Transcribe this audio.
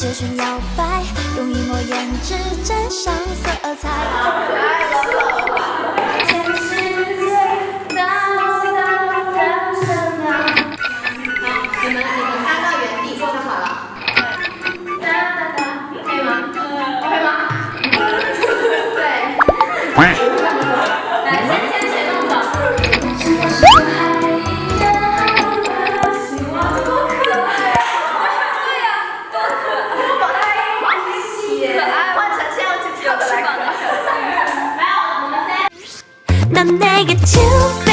这群摇摆，用一抹胭脂沾上色。 넌 내게 춤